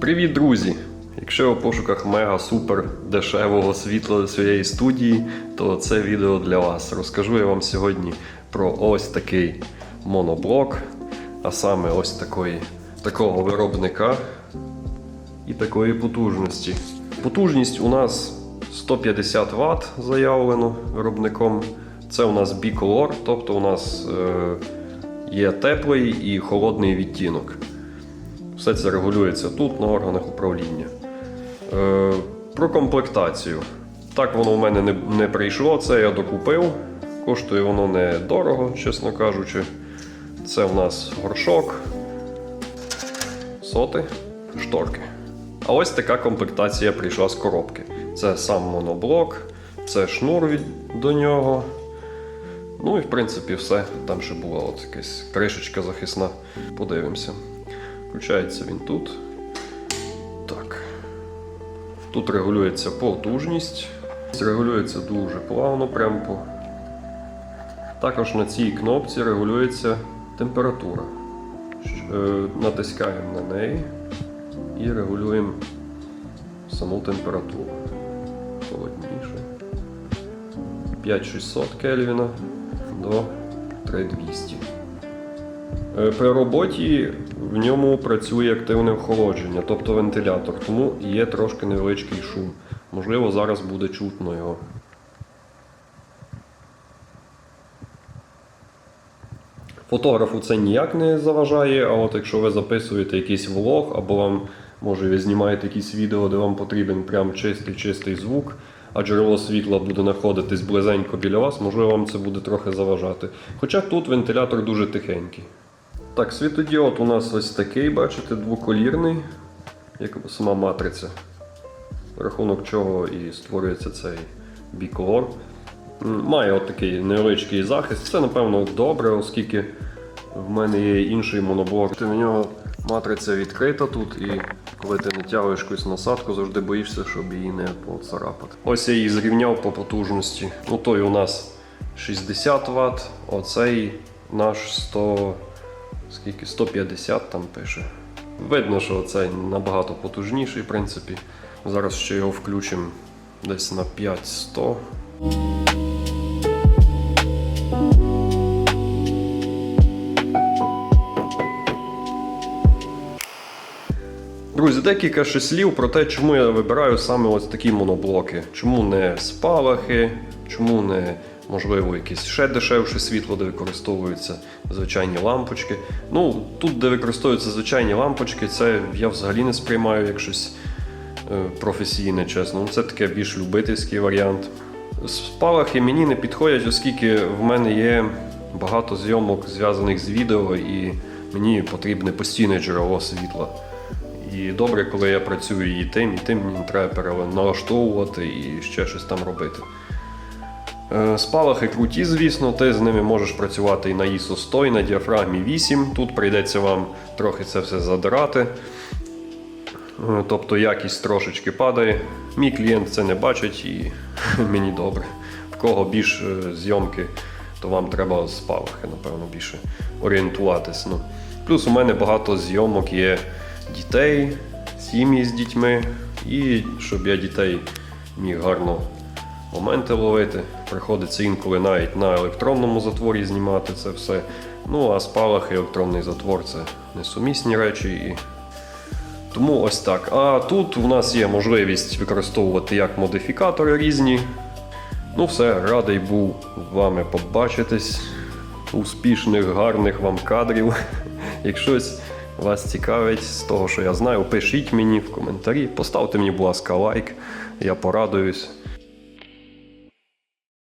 Привіт, друзі! Якщо у пошуках мега супер дешевого світла для своєї студії, то це відео для вас. Розкажу я вам сьогодні про ось такий моноблок, а саме ось такої, такого виробника і такої потужності. Потужність у нас 150 Вт заявлено виробником. Це у нас bicolor, тобто у нас е, є теплий і холодний відтінок. Все це регулюється тут на органах управління. Е, про комплектацію. Так воно в мене не, не прийшло, це я докупив. Коштує воно не дорого, чесно кажучи. Це в нас горшок, соти, шторки. А ось така комплектація прийшла з коробки. Це сам моноблок, це шнур від, до нього. Ну і в принципі все. Там ще була от якась кришечка захисна. Подивимося. Включається він тут. Так. Тут регулюється потужність. Регулюється дуже плавно, прямо по. Також на цій кнопці регулюється температура. Е, Натискаємо на неї і регулюємо саму температуру. Холодніше. 5600 Кельвіна до 3200. Е, При роботі в ньому працює активне охолодження, тобто вентилятор, тому є трошки невеличкий шум. Можливо, зараз буде чутно його. Фотографу це ніяк не заважає, а от якщо ви записуєте якийсь влог, або вам, може, ви знімаєте якісь відео, де вам потрібен прям чистий чистий звук, а джерело світла буде знаходитись близенько біля вас, можливо, вам це буде трохи заважати. Хоча тут вентилятор дуже тихенький. Так, світодіод у нас ось такий, бачите, двоколірний, як сама матриця. Рахунок чого і створюється цей біколор. Має от такий невеличкий захист. Це, напевно, добре, оскільки в мене є інший моноблок. Ти на нього матриця відкрита тут, і коли ти натягуєш якусь насадку, завжди боїшся, щоб її не поцарапати. Ось я її зрівняв по потужності. Ну той у нас 60 Вт, оцей наш 100, скільки 150 там пише. Видно, що цей набагато потужніший, в принципі. Зараз ще його включимо десь на 5100. Друзі, декілька ще слів про те, чому я вибираю саме ось такі моноблоки. Чому не спалахи, чому не, можливо, якесь ще дешевше світло, де використовуються звичайні лампочки. Ну, тут, де використовуються звичайні лампочки, це я взагалі не сприймаю як щось е, професійне, чесно. Ну, Це таке більш любительський варіант. Спалахи мені не підходять, оскільки в мене є багато зйомок зв'язаних з відео, і мені потрібне постійне джерело світла. І добре, коли я працюю і тим, і тим мені треба переналаштовувати і ще щось там робити. Е, Спалахи круті, звісно, ти з ними можеш працювати і на ISO 100, і на діафрагмі 8. Тут прийдеться вам трохи це все задирати. Е, Тобто якість трошечки падає. Мій клієнт це не бачить і мені добре. В кого більш е, зйомки, то вам треба спалахи, напевно, більше орієнтуватись. Ну. Плюс у мене багато зйомок є дітей, сім'ї з дітьми, і щоб я дітей міг гарно моменти ловити. Приходиться інколи навіть на електронному затворі знімати це все. Ну а спалах і електронний затвор це несумісні речі. І... Тому ось так. А тут у нас є можливість використовувати як модифікатори різні. Ну все, радий був вами побачитись. Успішних, гарних вам кадрів. Якщось вас цікавить з того, що я знаю, пишіть мені в коментарі, поставте мені, будь ласка, лайк, я порадуюсь.